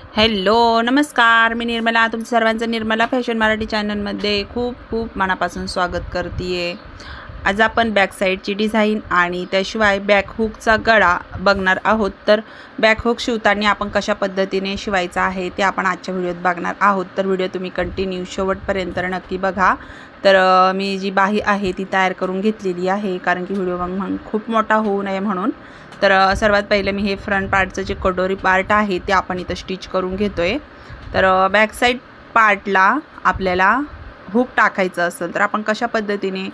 Hello नमस्कार. मी निर्मला तुमचं सर्वांचं निर्मला फॅशन मराठी चॅनलमध्ये खूप खूप मनापासून स्वागत करते आज आपण बॅकसाईडची डिझाईन आणि त्याशिवाय बॅकहुकचा गळा बघणार आहोत. तर बॅकहुक शिवताना आपण कशा पद्धतीने शिवायचा आहे ते आपण आजच्या व्हिडिओत बघणार आहोत. तर व्हिडिओ तुम्ही कंटिन्यू शेवटपर्यंत नक्की बघा. तर मी जी बाही आहे ती तयार करून घेतलेली आहे कारण की व्हिडिओ मग मग खूप मोठा होऊ नये म्हणून. तर सर्वात पहिले मी हे फ्रंट पार्टचं जे कटोरी पार्ट आहे ते आपण इथं स्टिच करून घेतो आहे तर बॅक साईड पार्टला आपल्याला हुक टाकायचं असेल तर आपण कशा पद्धतीने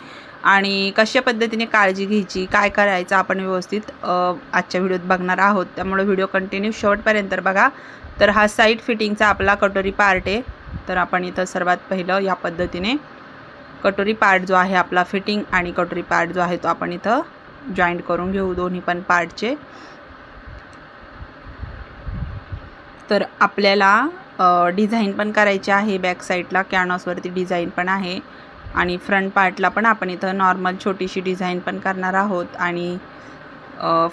आणि कशा पद्धतीने काळजी घ्यायची काय करायचं आपण व्यवस्थित आजच्या व्हिडिओत बघणार आहोत. त्यामुळे व्हिडिओ कंटिन्यू शेवटपर्यंत बघा. तर हा साईड फिटिंगचा आपला कटोरी पार्ट आहे. तर आपण इथं सर्वात पहिलं या पद्धतीने कटोरी पार्ट जो आहे आपला फिटिंग आणि कटोरी पार्ट जो आहे तो आपण इथं जॉईंट करून घेऊ दोन्ही पण पार्टचे तर आपल्याला डिझाईन पण करायची आहे बॅक साईडला कॅनॉसवरती डिझाईन पण आहे. आणि फ्रंट पार्टला पण आपण इथं नॉर्मल छोटीशी डिझाईन पण करणार आहोत. आणि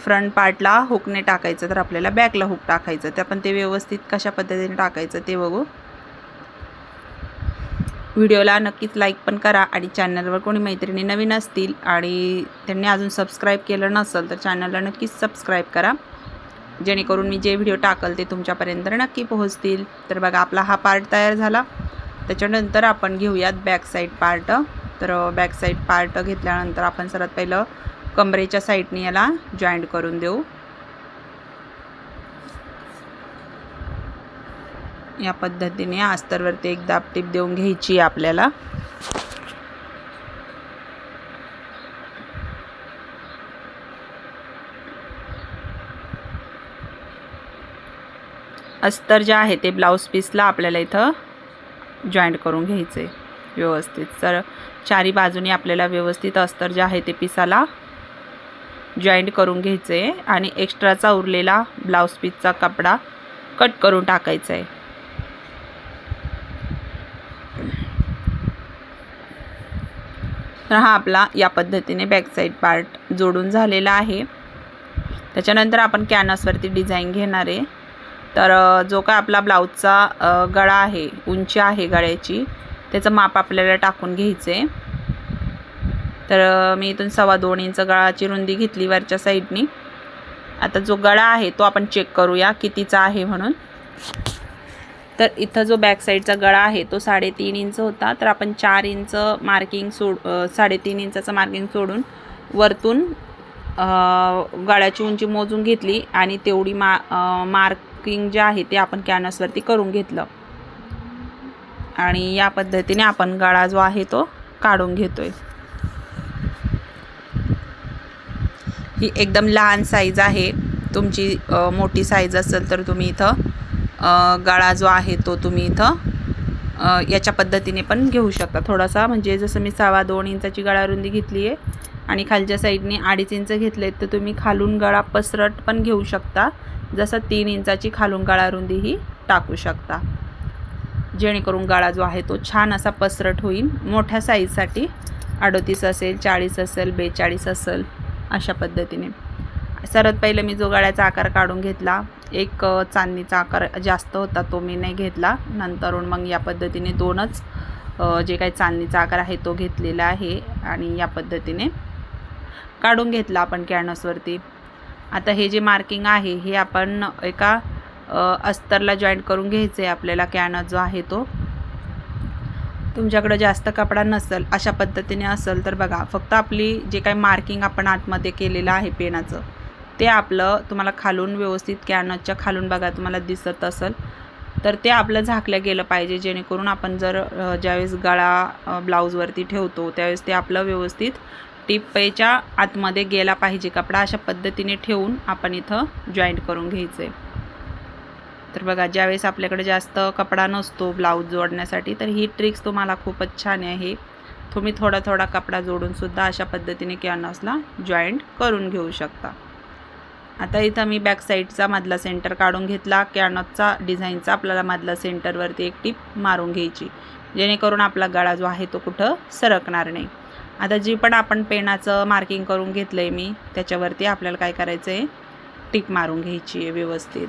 फ्रंट पार्टला हुकने टाकायचं तर आपल्याला बॅकला हुक टाकायचं. ते आपण ते व्यवस्थित कशा पद्धतीने टाकायचं ते बघू. व्हिडिओला नक्कीच लाईक पण करा आणि चॅनलवर कोणी मैत्रिणी नवीन असतील आणि त्यांनी अजून सबस्क्राईब केलं नसेल तर चॅनलला नक्कीच सबस्क्राईब करा. जेणेकरून मी जे व्हिडिओ टाकल ते तुमच्यापर्यंत नक्की पोहोचतील. तर बघा आपला हा पार्ट तयार झाला. त्याच्यानंतर आपण घेऊयात बॅक साईड पार्ट तर बॅक साईड पार्ट घेतल्यानंतर आपण सर्वात पहिलं कमरेच्या साईडने याला जॉईंट करून देऊ. या पद्धतीने अस्तरवरती एक दाब टीप देऊन घ्यायची आहे आपल्याला. अस्तर जे आहे ते ब्लाऊज पीसला आपल्याला इथं जॉईंट करून घ्यायचं आहे व्यवस्थित. तर चारी बाजूनी आपल्याला व्यवस्थित अस्तर जे आहे ते पिसाला जॉईंट करून घ्यायचं आहे आणि एक्स्ट्राचा उरलेला ब्लाऊज पीसचा कपडा कट करून टाकायचा आहे तर हा आपला या पद्धतीने बॅक साईड पार्ट जोडून झालेला आहे. त्याच्यानंतर आपण कॅनसवरती डिझाईन घेणार आहे. तर जो काय आपला ब्लाऊजचा गळा आहे उंची आहे गळ्याची त्याचं माप आपल्याला टाकून घ्यायचं आहे तर मी इथून सव्वा दोन इंच गळाची रुंदी घेतली वरच्या साईडनी आता जो गळा आहे तो आपण चेक करूया कितीचा आहे म्हणून. तर इथं जो बॅक साईडचा गळा आहे तो साडेतीन इंच होता. तर आपण चार इंच मार्किंग सोड साडेतीन इंचाचं मार्किंग सोडून वरतून गळ्याची उंची मोजून घेतली आणि तेवढी मा मार्किंग जे आहे ते आपण कॅनव्हसवरती करून घेतलं. आणि या पद्धतीने आपण गळा जो आहे तो काढून घेतोय. ही एकदम लहान साईज आहे. तुमची मोठी साईज असेल तर तुम्ही इथं गळा जो आहे तो तुम्ही इथं याच्या पद्धतीने पण घेऊ शकता. थोडासा म्हणजे जसं मी सव्वा दोन इंचाची गळा रुंदी घेतली आहे आणि खालच्या साईडने अडीच इंच घेतले तर तुम्ही खालून गळा पसरट पण घेऊ शकता. जसं तीन इंचाची खालून गळा रुंदी ही टाकू शकता. जेणेकरून गळा जो आहे तो छान असा पसरट होईल. मोठ्या साईजसाठी अडोतीस असेल चाळीस असेल बेचाळीस असेल अशा पद्धतीने. सर्वात पहिलं मी जो गळ्याचा आकार काढून घेतला एक चांदीचा चांदणीचा आकार जास्त होता तो मी नाही घेतला. नंतरून मग या पद्धतीने दोनच जे काही चांदणीचा आकार आहे तो घेतलेला आहे आणि या पद्धतीने काढून घेतला आपण कॅनसवरती आता हे जे मार्किंग आहे हे आपण एका अस्तरला जॉईंट करून घ्यायचं आहे आपल्याला कॅनस जो आहे तो. तुमच्याकडं जास्त कपडा नसेल अशा पद्धतीने असेल तर बघा फक्त आपली जे काही मार्किंग आपण आतमध्ये केलेलं आहे पेनाचं ते आपलं तुम्हाला खालून व्यवस्थित कॅनच्या खालून बघा तुम्हाला दिसत असेल. तर ते आपलं झाकलं गेलं पाहिजे जेणेकरून आपण जर ज्यावेळेस गळा ब्लाऊजवरती ठेवतो त्यावेळेस ते आपलं व्यवस्थित टिप्पेच्या आतमध्ये गेला पाहिजे. कपडा अशा पद्धतीने ठेवून आपण इथं जॉईंट करून घ्यायचं. आहे तर बघा ज्यावेळेस आपल्याकडे जास्त कपडा नसतो ब्लाऊज जोडण्यासाठी तर ही ट्रिक्स तुम्हाला खूपच छान आहे. तुम्ही थोडा थोडा कपडा जोडूनसुद्धा अशा पद्धतीने कॅनसला जॉईंट करून घेऊ शकता. आता इथं मी बॅक साईडचा मधला सेंटर काढून घेतला. कॅनॉटचा डिझाईनचा आपल्याला मधला सेंटरवरती एक टीप मारून घ्यायची. जेणेकरून आपला गळा जो आहे तो कुठं सरकणार नाही. आता जी पण आपण पेनाचं मार्किंग करून घेतलं आहे मी त्याच्यावरती आपल्याला काय करायचं आहे टीप मारून घ्यायची आहे व्यवस्थित.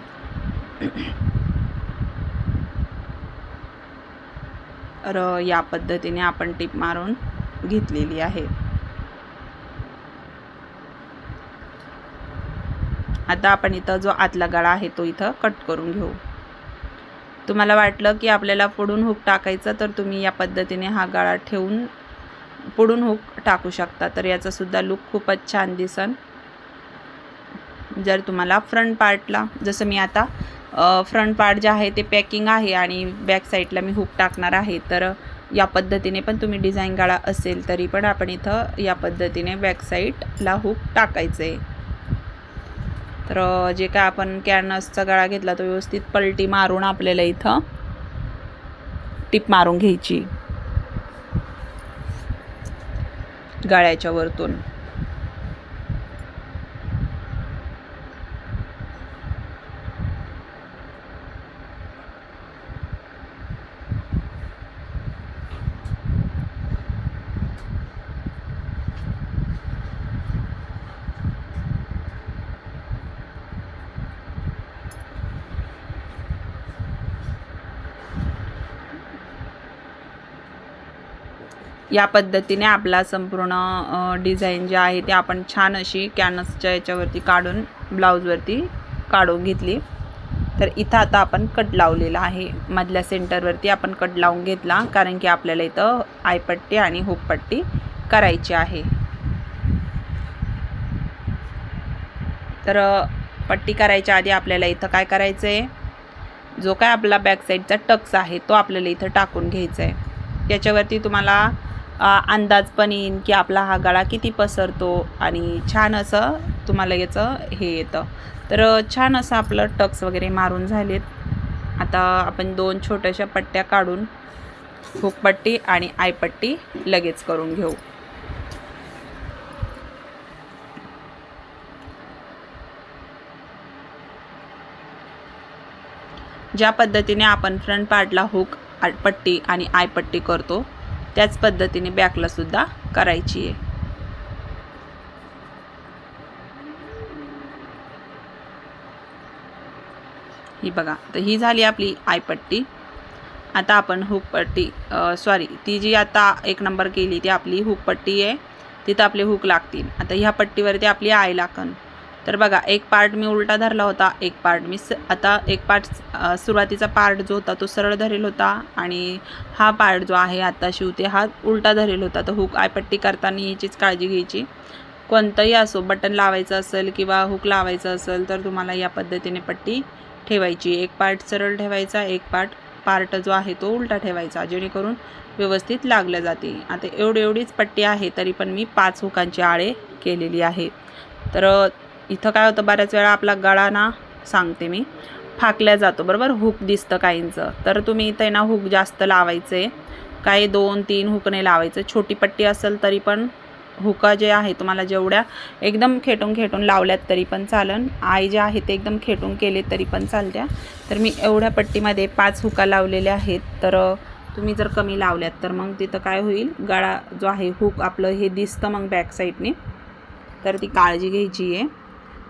र या पद्धतीने आपण टीप मारून घेतलेली आहे. आता आपण इथं जो आतला गळा आहे तो इथं कट करून घेऊ. तुम्हाला वाटलं की आपल्याला पुढून हुक टाकायचं तर तुम्ही या पद्धतीने हा गळा ठेवून पुढून हुक टाकू शकता. तर याचासुद्धा लुक खूपच छान दिसन. जर तुम्हाला फ्रंट पार्टला जसं मी आता फ्रंट पार्ट जे आहे ते पॅकिंग आहे आणि बॅक साईडला मी हुक टाकणार आहे तर या पद्धतीने पण तुम्ही डिझाईन गाळा असेल तरी पण आपण इथं या पद्धतीने बॅक साईडला हुक टाकायचं. आहे तर जे काय आपण कॅनसचा गळा घेतला तो व्यवस्थित पलटी मारून आपल्याला इथं टिप मारून घ्यायची. गळ्याच्या वरतून. या पद्धतीने आपला संपूर्ण डिझाईन जे आहे ते आपण छान अशी कॅनसच्या याच्यावरती काढून ब्लाऊजवरती काढून घेतली. तर इथं आता आपण कट लावलेला आहे. मधल्या सेंटरवरती आपण कट लावून घेतला कारण की आपल्याला इथं आयपट्टी आणि हुकपट्टी करायची आहे. तर पट्टी करायच्या आधी आपल्याला इथं काय करायचं आहे जो काय आपला बॅक साईडचा टक्स आहे तो आपल्याला इथं टाकून घ्यायचा आहे त्याच्यावरती तुम्हाला अंदाज पण येईन की आपला हा गळा किती पसरतो आणि छान असं तुम्हाला याचं हे येतं. तर छान असं आपलं टक्स वगैरे मारून झालेत. आता आपण दोन छोट्याशा पट्ट्या काढून हुकपट्टी आणि आयपट्टी लगेच करून घेऊ. ज्या पद्धतीने आपण फ्रंट पार्टला हुक पट्टी आणि आयपट्टी करतो त्याच पद्धतीने बॅकलासुद्धा करायची आहे. ही बघा तर ही झाली आपली आयपट्टी आता आपण हुकपट्टी सॉरी ती जी आता एक नंबर केली ती आपली हुकपट्टी आहे तिथं आपले हुक लागतील. आता ह्या पट्टीवरती आपली आय लागन. तर बघा एक पार्ट मी उलटा धरला होता एक पार्ट मी स आता एक पार्ट सुरुवातीचा पार्ट जो होता तो सरळ धरेल होता आणि हा पार्ट जो आहे आता शिवते हा उलटा धरेल होता. तर हुक आयपट्टी करताना याचीच काळजी घ्यायची. कोणतंही असो बटन लावायचं असेल किंवा हुक लावायचं असेल तर तुम्हाला या पद्धतीने पट्टी ठेवायची. एक पार्ट सरळ ठेवायचा एक पार्ट पार्ट जो आहे तो उलटा ठेवायचा जेणेकरून व्यवस्थित लागलं जाते. आता एवढी एवढीच पट्टी आहे तरी पण मी पाच हुकांची आळे केलेली आहे. तर इथं काय होतं बऱ्याच वेळा आपला गळा ना सांगते मी फाकल्या जातो बरोबर? हुक दिसतं काहींचं. तर तुम्ही इथे ना हुक जास्त लावायचं. आहे काही दोन तीन हुकने लावायचे लावायचं. छोटी पट्टी असेल तरी पण हुका जे आहे तुम्हाला जेवढ्या एकदम खेटून खेटून लावल्यात तरी पण चालन. आई जे आहे ते एकदम खेटून केले तरी पण चालत्या. तर मी एवढ्या पट्टीमध्ये पाच हुका लावलेल्या आहेत. तर तुम्ही जर कमी लावल्यात तर मग तिथं काय होईल? गळा जो आहे हुक आपलं हे दिसतं मग बॅक साईडने तर ती काळजी घ्यायची आहे.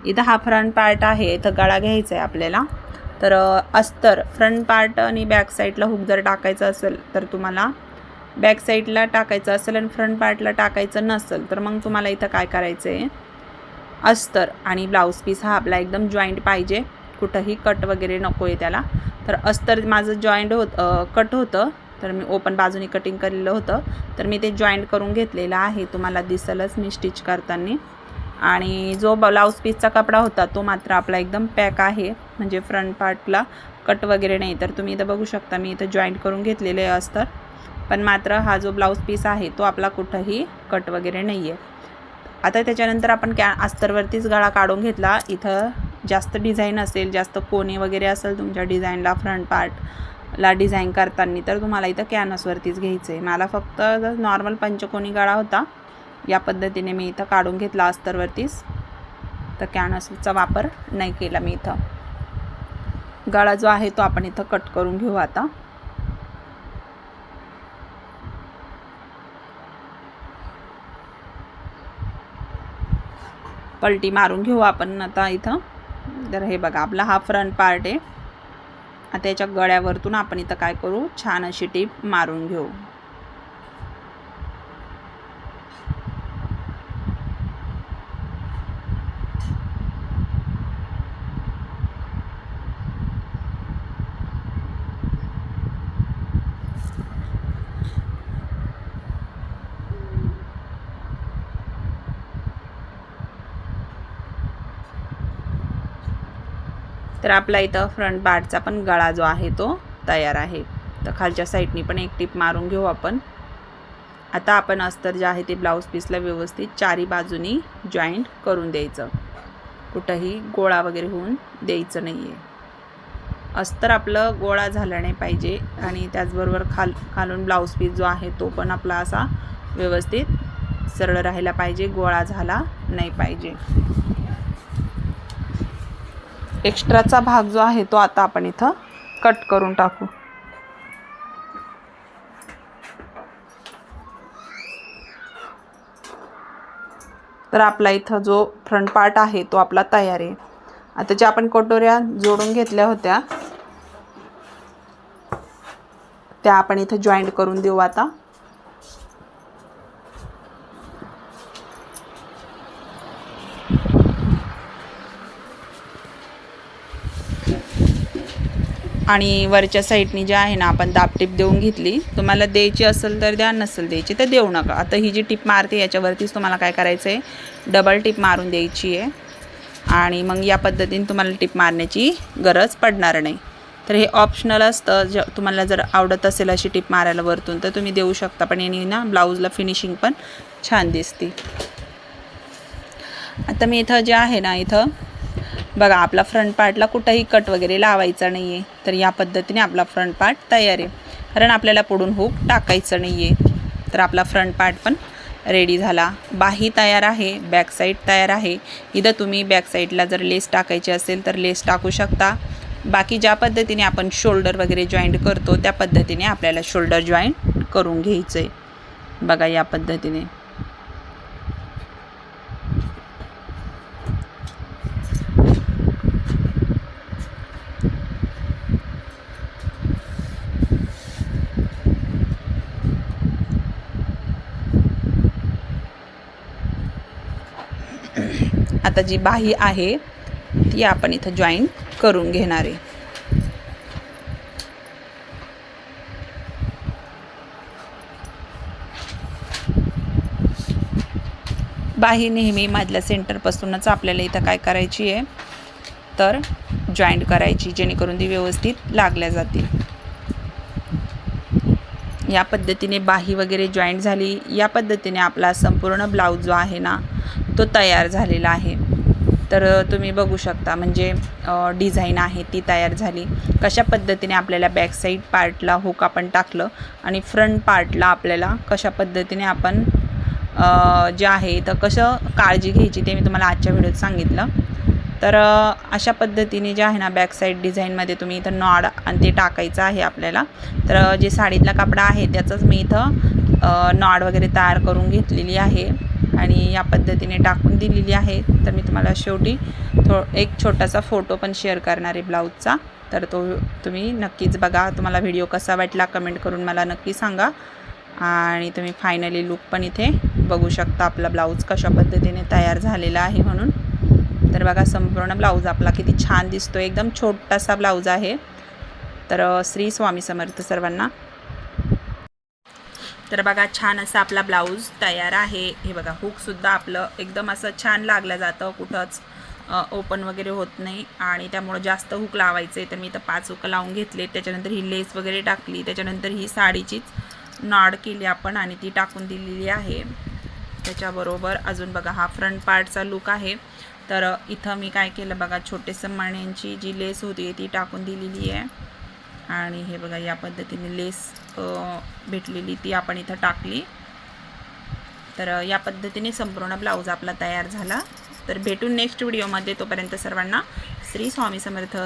इथं हा फ्रंट पार्ट आहे इथं गळा घ्यायचा आहे आपल्याला. तर अस्तर फ्रंट पार्ट आणि बॅक साईडला हुक जर टाकायचं असेल तर तुम्हाला बॅक साईडला टाकायचं असेल आणि फ्रंट पार्टला टाकायचं नसेल तर मग तुम्हाला इथं काय करायचं आहे अस्तर आणि ब्लाऊज पीस हा आपला एकदम जॉईंट पाहिजे. कुठंही कट वगैरे नको आहे त्याला. तर अस्तर माझं जॉईंट होत कट होतं. तर मी ओपन बाजूने कटिंग केलेलं होतं. तर मी ते जॉईंट करून घेतलेलं आहे. तुम्हाला दिसलंच मी स्टिच करताना. आणि जो ब्लाऊज पीसचा कपडा होता तो मात्र आपला एकदम पॅक आहे. म्हणजे फ्रंट पार्टला कट वगैरे नाही. तर तुम्ही इथं बघू शकता मी इथं जॉईंट करून घेतलेले आहे अस्तर पण मात्र हा जो ब्लाऊज पीस आहे तो आपला कुठंही कट वगैरे नाही आहे आता त्याच्यानंतर आपण कॅ अस्तरवरतीच गळा काढून घेतला. इथं जास्त डिझाईन असेल जास्त कोणी वगैरे असेल तुमच्या डिझाईनला फ्रंट पार्टला डिझाईन करताना तर तुम्हाला इथं कॅनसवरतीच घ्यायचं आहे मला फक्त नॉर्मल पंचकोनी गळा होता. या पद्धतीने मी इथं काढून घेतला अस्तरवरतीच तर कॅनसचा वापर नाही केला मी इथं. गळा जो आहे तो आपण इथं कट करून घेऊ आता. पलटी मारून घेऊ आपण आता इथं. तर हे बघा आपला हा फ्रंट पार्ट आहे. आता याच्या गळ्यावरतून आपण इथं काय करू? छान अशी टीप मारून घेऊ. तर आपला इथं फ्रंट पार्टचा पण गळा जो आहे तो तयार आहे. तर खालच्या साईडनी पण एक टिप मारून घेऊ आपण. आता आपण अस्तर जे आहे ते ब्लाऊज पीसला व्यवस्थित चारी बाजूनी जॉईंट करून द्यायचं. कुठंही गोळा वगैरे होऊन द्यायचं नाही आहे अस्तर आपलं गोळा झालं नाही पाहिजे आणि त्याचबरोबर खाल खालून ब्लाऊज पीस जो आहे तो पण आपला असा व्यवस्थित सरळ राहायला पाहिजे गोळा झाला नाही पाहिजे. एक्स्ट्राचा भाग जो आहे तो आता आपण इथं कट करून टाकू. तर आपला इथं जो फ्रंट पार्ट आहे तो आपला तयार आहे. आता ज्या आपण कटोऱ्या जोडून घेतल्या होत्या त्या आपण इथं जॉईंट करून देऊ आता. आणि वरच्या साईडनी जे आहे ना आपण दाबटीप देऊन घेतली. तुम्हाला द्यायची असेल तर द्या नसेल द्यायची तर देऊ नका. आता ही जी टीप मारते याच्यावरतीच तुम्हाला काय करायचं आहे डबल टीप मारून द्यायची आहे. आणि मग या पद्धतीने तुम्हाला टीप मारण्याची गरज पडणार नाही. तर हे ऑप्शनल असतं. ज तुम्हाला जर आवडत असेल अशी टीप मारायला वरतून तर तुम्ही देऊ शकता. पण याने ना ब्लाऊजला फिनिशिंग पण छान दिसते. आता मी इथं जे आहे ना इथं बघा आपला फ्रंट पार्टला कुठंही कट वगैरे लावायचा नाही आहे तर या पद्धतीने आपला फ्रंट पार्ट तयार आहे. कारण आपल्याला पुढून हुक टाकायचं नाही आहे तर आपला फ्रंट पार्ट पण रेडी झाला. बाही तयार आहे बॅक साईड तयार आहे. इथं तुम्ही बॅक साईडला जर लेस टाकायची असेल तर लेस टाकू शकता. बाकी ज्या पद्धतीने आपण शोल्डर वगैरे जॉईंट करतो त्या पद्धतीने आपल्याला शोल्डर जॉईंट करून घ्यायचं आहे बघा या पद्धतीने. आता जी बाही आहे ती आपण इथं जॉईन करून घेणार आहे. बाही नेहमी मधल्या सेंटरपासूनच आपल्याला इथं काय करायची आहे तर जॉईंट करायची जेणेकरून ती व्यवस्थित लागल्या जातील. या पद्धतीने बाही वगैरे जॉईंट झाली. या पद्धतीने आपला संपूर्ण ब्लाऊज जो आहे ना तो तयार झालेला आहे. तर तुम्ही बघू शकता म्हणजे डिझाईन आहे ती तयार झाली. कशा पद्धतीने आपल्याला बॅकसाईड पार्टला हुक आपण टाकलं आणि फ्रंट पार्टला आपल्याला कशा पद्धतीने आपण जे आहे तर कसं काळजी घ्यायची ते मी तुम्हाला आजच्या व्हिडिओत सांगितलं. तर अशा पद्धतीने जे आहे ना बॅक साईड डिझाईनमध्ये तुम्ही इथं नॉड आणि ते टाकायचं आहे आपल्याला. तर जे साडीतला कपडा आहे त्याचंच मी इथं नॉड वगैरे तयार करून घेतलेली आहे आणि या पद्धतीने टाकून दिलेली आहे. तर मी तुम्हाला शेवटी थो एक छोटासा फोटो पण शेअर करणार आहे ब्लाऊजचा. तर तो तुम्ही नक्कीच बघा. तुम्हाला व्हिडिओ कसा वाटला कमेंट करून मला नक्की सांगा. आणि तुम्ही फायनली लुक पण इथे बघू शकता आपला ब्लाऊज कशा पद्धतीने तयार झालेला आहे म्हणून. तर बघा संपूर्ण ब्लाऊज आपला किती छान दिसतो एकदम छोटासा ब्लाऊज आहे. तर श्री स्वामी समर्थ सर्वांना तर बघा छान असा आपला ब्लाऊज तयार आहे. हे बघा हुकसुद्धा आपलं एकदम असं छान लागलं जातं. कुठंच ओपन वगैरे होत नाही. आणि त्यामुळं जास्त हुक लावायचं. आहे तर मी इथं पाच हुक लावून घेतले. त्याच्यानंतर ही लेस वगैरे टाकली. त्याच्यानंतर ही साडीचीच नॉड केली आपण आणि ती टाकून दिलेली आहे. त्याच्याबरोबर अजून बघा हा फ्रंट पार्टचा लुक आहे. तर इथं मी काय केलं बघा छोटेसं माण्यांची जी लेस होती ती टाकून दिलेली आहे. आणि हे बघा या पद्धतीने लेस भेटलेली ती आपण इथं टाकली. तर या पद्धतीने संपूर्ण ब्लाऊज आपला तयार झाला. तर भेटून नेक्स्ट व्हिडिओमध्ये. तोपर्यंत सर्वांना श्री स्वामी समर्थ.